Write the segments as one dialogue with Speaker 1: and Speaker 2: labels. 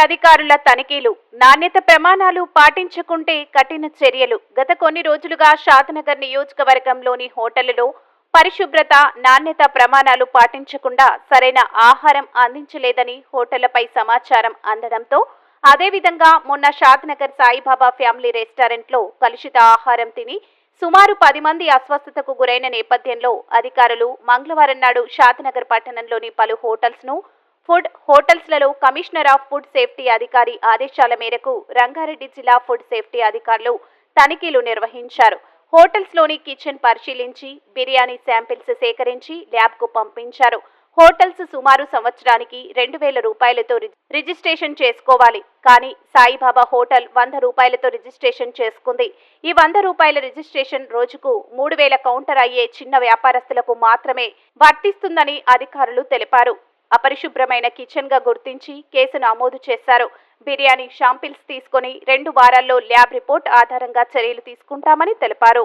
Speaker 1: అధికారుల తనిఖీలు నాణ్యత ప్రమాణాలు పాటించకుంటే కఠిన చర్యలు. గత కొన్ని రోజులుగా షాద్నగర్ నియోజకవర్గంలోని హోటళ్ళలో పరిశుభ్రత నాణ్యత ప్రమాణాలు పాటించకుండా సరైన ఆహారం అందించలేదని హోటళ్ళపై సమాచారం అందడంతో అదేవిధంగా మొన్న షాద్నగర్ సాయిబాబా ఫ్యామిలీ రెస్టారెంట్లో కలుషిత ఆహారం తిని సుమారు పది మంది అస్వస్థతకు గురైన నేపథ్యంలో అధికారులు మంగళవారం నాడు షాద్నగర్ పట్టణంలోని పలు హోటల్స్ను ఫుడ్ హోటల్స్లలో కమిషనర్ ఆఫ్ ఫుడ్ సేఫ్టీ అధికారి ఆదేశాల మేరకు రంగారెడ్డి జిల్లా ఫుడ్ సేఫ్టీ అధికారులు తనిఖీలు నిర్వహించారు. హోటల్స్లోని కిచెన్ పరిశీలించి బిర్యానీ శాంపిల్స్ సేకరించి ల్యాబ్కు పంపించారు. హోటల్స్ సుమారు సంవత్సరానికి రెండు వేల రూపాయలతో రిజిస్ట్రేషన్ చేసుకోవాలి. కానీ సాయిబాబా హోటల్ వంద రూపాయలతో రిజిస్ట్రేషన్ చేసుకుంది. ఈ వంద రూపాయల రిజిస్ట్రేషన్ రోజుకు మూడు వేల కౌంటర్ అయ్యే చిన్న వ్యాపారస్తులకు మాత్రమే వర్తిస్తుందని అధికారులు తెలిపారు. అపరిశుభ్రమైన కిచెన్గా గుర్తించి కేసు నమోదు చేశారు. బిర్యానీ షాంపిల్స్ తీసుకొని రెండు వారాల్లో ల్యాబ్ రిపోర్ట్ ఆధారంగా చర్యలు తీసుకుంటామని తెలిపారు.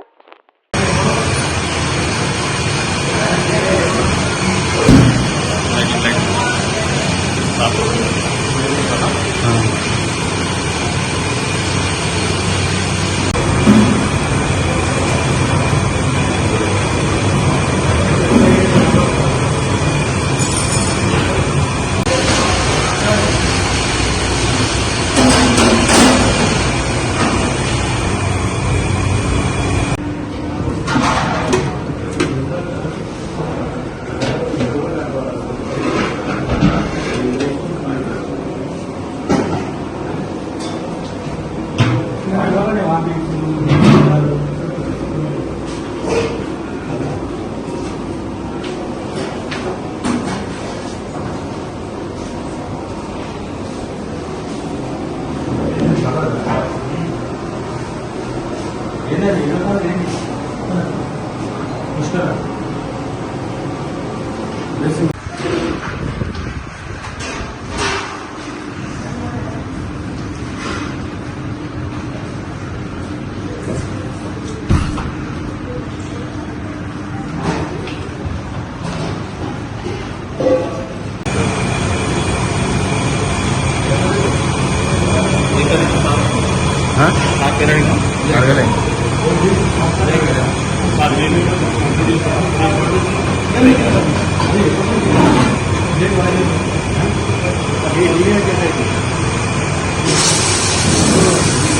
Speaker 2: అడగలే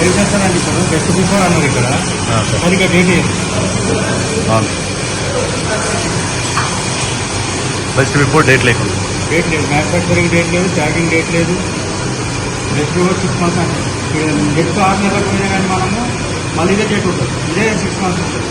Speaker 3: ఏం చేస్తానండి ఇప్పుడు బెస్ట్ బిఫోర్ అన్నారు ఇక్కడ సరిగ్గా డేట్ ఏంటి?
Speaker 2: బెస్ట్ బిఫోర్ డేట్ లేకుండా.
Speaker 3: డేట్ లేదు. మ్యానుఫ్యాక్చరింగ్ డేట్ లేదు ట్యాగింగ్ డేట్ లేదు. బెస్ట్ బిఫోర్ సిక్స్ మంత్స్ అంటే. నెక్స్ట్ ఆరు నెలలకు పోయినా కానీ మనము మళ్ళీ ఇదే డేట్ ఉంటుంది. ఇదే సిక్స్ మంత్స్ ఉంటుంది.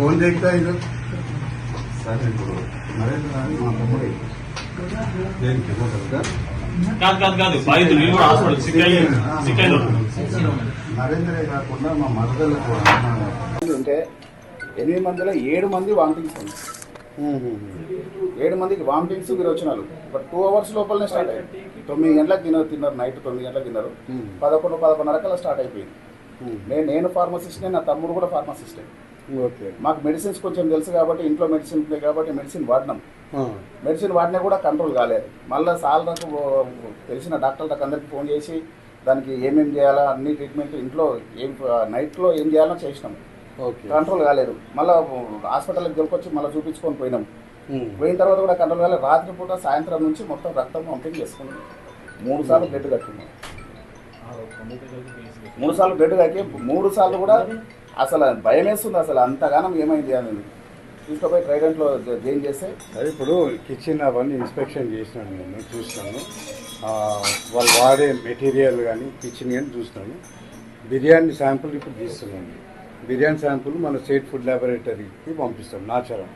Speaker 4: బాబు ఫోన్ देखता इधर సరే ఇప్పుడు నరేంద్ర అని మా తమ్ముడు దేనికి హోటల్గా
Speaker 5: కాదు కాదు కాదు బాధితులు వీళ్ళు కూడా హాస్పిటల్ సిక్ అయ్యి సిక్ అయిన వాళ్ళు.
Speaker 4: నరేంద్రే కాకుండా మా మరదలకు కూడా
Speaker 6: మంది ఉంటే ఎనిమిది మందిలో ఏడు మంది వామిటింగ్స్ ఉంది
Speaker 4: ఏడు మందికి వామిటింగ్స్ విరోచనాలు బట్ టూ అవర్స్ లోపలనే స్టార్ట్ అయ్యింది తొమ్మిది గంటలకు తిన్నారు తిన్నారు నైట్ తొమ్మిది గంటలకు తిన్నారు పదకొండు పదకొండున్నర కల్లా స్టార్ట్ అయిపోయింది నేను నేను ఫార్మసిస్ట్నే నా తమ్ముడు కూడా ఫార్మసిస్టే
Speaker 6: ఓకే.
Speaker 4: మాకు మెడిసిన్స్ కొంచెం తెలుసు కాబట్టి ఇంట్లో మెడిసిన్ ఉంటాయి కాబట్టి మెడిసిన్ వాడినాం. మెడిసిన్ వాడినా కూడా కంట్రోల్ కాలేదు. మళ్ళీ సార్లకు తెలిసిన డాక్టర్లకు అందరికి ఫోన్ చేసి దానికి ఏమేమి చేయాలా అన్ని ట్రీట్మెంట్ ఇంట్లో ఏం నైట్లో ఏం చేయాలో చేసినాం.
Speaker 6: ఓకే.
Speaker 4: కంట్రోల్ కాలేదు. మళ్ళీ హాస్పిటల్కి దొరికొచ్చి మళ్ళీ చూపించుకొని పోయినాం. పోయిన తర్వాత కూడా కంట్రోల్ కాలేదు. రాత్రిపూట సాయంత్రం నుంచి మొత్తం రక్తం పంపింగ్ చేసుకున్నాం. మూడు సార్లు బ్లడ్ కట్టుకున్నాం మూడు సార్లు బ్లడ్ కట్టి మూడు సార్లు కూడా అసలు భయం వేస్తుంది అసలు. అంతగానం ఏమైంది అనేది తీసుకుపోయి ట్రైడెంట్లో జైన్ చేస్తే?
Speaker 6: అదే ఇప్పుడు కిచెన్ అవన్నీ ఇన్స్పెక్షన్ చేసినాను నేను చూసినాను. ఆ, వాళ్ళు వాడే మెటీరియల్ కానీ కిచెన్ కానీ చూసినాను. బిర్యానీ శాంపుల్ ఇప్పుడు తీస్తున్నాను. బిర్యానీ శాంపుల్ మన స్టేట్ ఫుడ్ ల్యాబొరేటరీకి పంపిస్తాం నాచరం.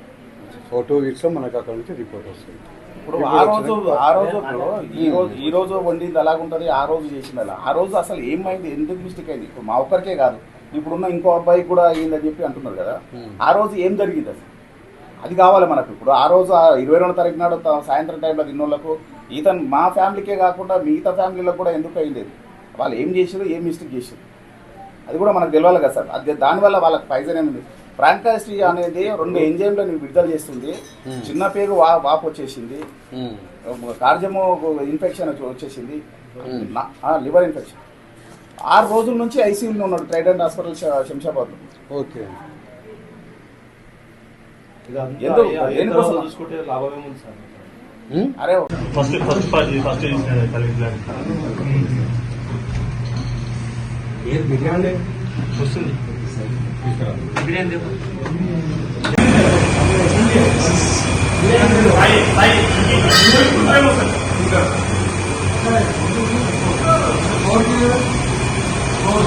Speaker 6: ఓ టూ వీక్స్లో మనకు అక్కడ నుంచి రిపోర్ట్ వస్తుంది.
Speaker 4: ఇప్పుడు ఆ రోజు ఆ రోజు ఈ రోజు ఈ రోజు వండింది అలాగుంటది ఆ రోజు చేసింది అలా. ఆ రోజు అసలు ఏమైంది? ఎందుకు మిస్టేక్ అయింది? ఇప్పుడు మా ఒక్కరికే కాదు. ఇప్పుడున్న ఇంకో అబ్బాయి కూడా అయ్యిందని చెప్పి అంటున్నారు కదా. ఆ రోజు ఏం జరిగింది అసలు? అది కావాలి మనకు. ఇప్పుడు ఆ రోజు ఆ ఇరవై రెండు తారీఖు నాడు సాయంత్రం టైంలో తిన్నోళ్ళకు ఈతను మా ఫ్యామిలీకే కాకుండా మిగతా ఫ్యామిలీలకు కూడా ఎందుకు అయింది అది? వాళ్ళు ఏం చేసారు ఏం మిస్టేక్ చేసారు అది కూడా మనకు తెలియాలి కదా సార్. అది దానివల్ల వాళ్ళకి పైజన్ ఏముంది ప్రాంకాస్ట్రీ అనేది రెండు ఎంజైమ్లను విడుదల చేస్తుంది. చిన్న పేరు వా వాపు వచ్చేసింది. కార్జము ఇన్ఫెక్షన్ వచ్చి- వచ్చేసింది. లివర్ ఇన్ఫెక్షన్ ఆరు రోజుల నుంచి ఐసీయూలో ఉన్నాడు ట్రైడెంట్ హాస్పిటల్ శ- శంషాబాద్లో
Speaker 6: ఓకే.
Speaker 4: ఎందుకు? దేనికోసం?
Speaker 5: చూసుకుంటే లాభం. ఏముంది సార్?
Speaker 6: ఉమ్?
Speaker 4: అరే
Speaker 5: ఫస్ట్ ఫస్ట్ ఫస్ట్ ఫస్ట్ వస్తుంది.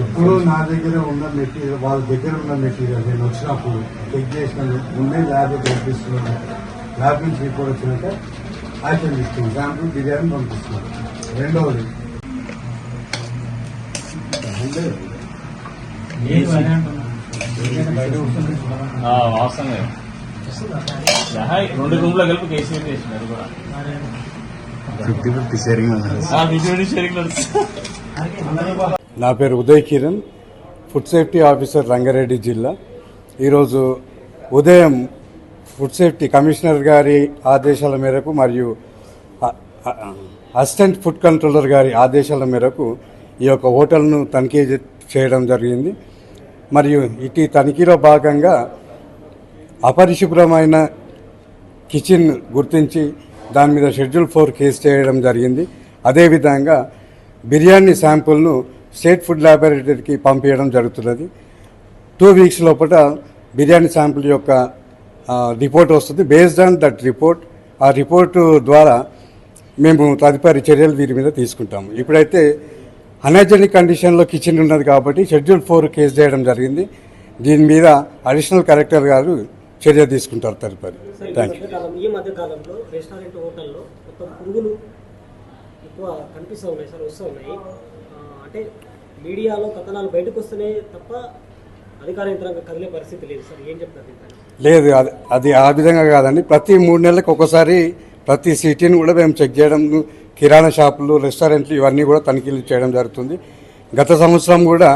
Speaker 6: ఇప్పుడు నా దగ్గర ఉన్న మెటీరియల్ వాళ్ళ దగ్గర ఉన్న మెటీరియల్ నేను వచ్చినప్పుడు చెక్ చేసిన ముందే ల్యాబ్ పంపిస్తున్నాను. ల్యాబ్ నుంచి రిపోర్ట్ వచ్చినాక యాక్షన్ ఇస్తుంది. శాంపుల్ బిర్యానీ పంపిస్తున్నాను. రెండవది
Speaker 5: వాస్తవమే. యహా, రెండు రూమ్లో కలిపి కేసీఆర్ అది కూడా.
Speaker 2: ఫిఫ్టీ ఫిఫ్టీ షేరింగ్
Speaker 5: ఆ, విజయవాడ షేరింగ్ నడుస్తుంది
Speaker 6: నా పేరు Uday Kiran food safety officer Rangareddy జిల్లా. ఈరోజు ఉదయం ఫుడ్ సేఫ్టీ కమిషనర్ గారి ఆదేశాల మేరకు మరియు అసిస్టెంట్ ఫుడ్ కంట్రోలర్ గారి ఆదేశాల మేరకు ఈ యొక్క హోటల్ను తనిఖీ చేయడం జరిగింది. మరియు ఇటు తనిఖీలో భాగంగా అపరిశుభ్రమైన కిచెన్ గుర్తించి దాని మీద షెడ్యూల్ ఫోర్ కేసు చేయడం జరిగింది. అదేవిధంగా బిర్యానీ శాంపుల్ను స్టేట్ ఫుడ్ ల్యాబొరేటరీకి పంపించడం జరుగుతున్నది. టూ వీక్స్ లోపల బిర్యానీ శాంపుల్ యొక్క రిపోర్ట్ వస్తుంది. బేస్డ్ ఆన్ దట్ రిపోర్ట్ ఆ రిపోర్టు ద్వారా మేము తదుపరి చర్యలు వీరి మీద తీసుకుంటాము. ఇప్పుడైతే అనర్జెనిక్ కండిషన్లో కిచెన్ ఉన్నది కాబట్టి షెడ్యూల్ ఫోర్ కేసు చేయడం జరిగింది. దీని మీద అడిషనల్ కలెక్టర్ గారు చర్య తీసుకుంటారు తదుపరి.
Speaker 7: Thank you. ఈ మధ్య కాలంలో రెస్టారెంట్ హోటల్లో పురుగులు ఎక్కువ కనిపిస్తూ ఉన్నాయి సార్ వస్తూ ఉన్నాయి. అంటే మీడియాలో కథనాలు బయటకు వస్తేనే తప్ప అధికార యంత్రాంగం కదిలే పరిస్థితి లేదు. సార్ ఏం చెప్తారు
Speaker 6: లేదు అది అది ఆ విధంగా కాదండి. ప్రతి మూడు నెలలకు ఒకసారి ప్రతి సిటీని కూడా మేము చెక్ చేయడం కిరాణా షాపులు రెస్టారెంట్లు ఇవన్నీ కూడా తనిఖీలు చేయడం జరుగుతుంది. గత సంవత్సరం కూడా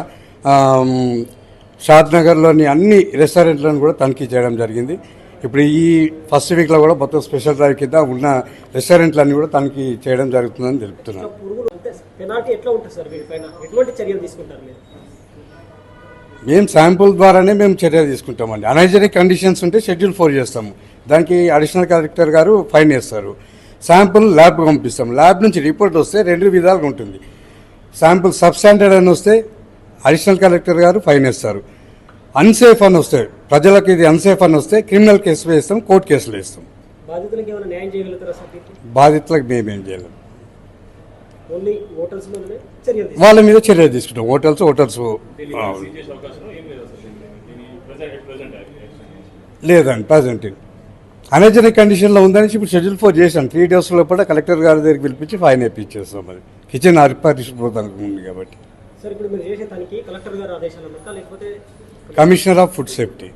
Speaker 6: షాద్నగర్లోని షాద్ నగర్లోని అన్ని రెస్టారెంట్లను కూడా తనిఖీ చేయడం జరిగింది. ఇప్పుడు ఈ ఫస్ట్ వీక్లో కూడా మొత్తం స్పెషల్ డ్రైవ్ కింద ఉన్న రెస్టారెంట్లన్నీ కూడా తనిఖీ చేయడం జరుగుతుందని తెలుపుతున్నాను మేము శాంపుల్ ద్వారానే మేము చర్య తీసుకుంటామండి. అనైజెనిక్ కండిషన్స్ ఉంటే షెడ్యూల్ ఫోర్ చేస్తాము. దానికి అడిషనల్ కలెక్టర్ గారు ఫైన్ వేస్తారు శాంపుల్ ల్యాబ్ పంపిస్తాం. ల్యాబ్ నుంచి రిపోర్ట్ వస్తే రెండు విధాలుగా ఉంటుంది. శాంపుల్ సబ్స్టాండర్డ్ అని వస్తే అడిషనల్ కలెక్టర్ గారు ఫైన్ వేస్తారు అన్సేఫ్ అని వస్తే ప్రజలకు ఇది అన్సేఫ్ అని వస్తే క్రిమినల్ కేసు వేస్తాం కోర్టు కేసులు వేస్తాం.
Speaker 7: బాధితులకు ఏమైనా న్యాయం చేయగలుగుతారా సార్ దీనికి?
Speaker 6: బాధితులకు మేమేం చేయలేం.
Speaker 7: ఓన్లీ హోటల్స్ మీదనే చర్యలు తీసుకుంటారు?
Speaker 6: వాళ్ళ మీద చర్య తీసుకుంటాం. హోటల్స్ హోటల్స్ లేదండి ప్రజెంట్ అనైజెనిక్ కండిషన్లో ఉందని ఇప్పుడు షెడ్యూల్ ఫోర్ చేశాను త్రీ డేస్ లోపల కలెక్టర్ గారి దగ్గరికి పిలిపించి ఫైన్ వేయించేస్తాం మరి. కిచెన్ అరిపరిశుభ్రతంగా ఉంది కాబట్టి.
Speaker 7: సార్ ఇప్పుడు మీరు చేసే తనిఖీ కలెక్టర్ గారి ఆదేశాల మేరకు లేకపోతే
Speaker 6: కమిషనర్ ఆఫ్ ఫుడ్ సేఫ్టీ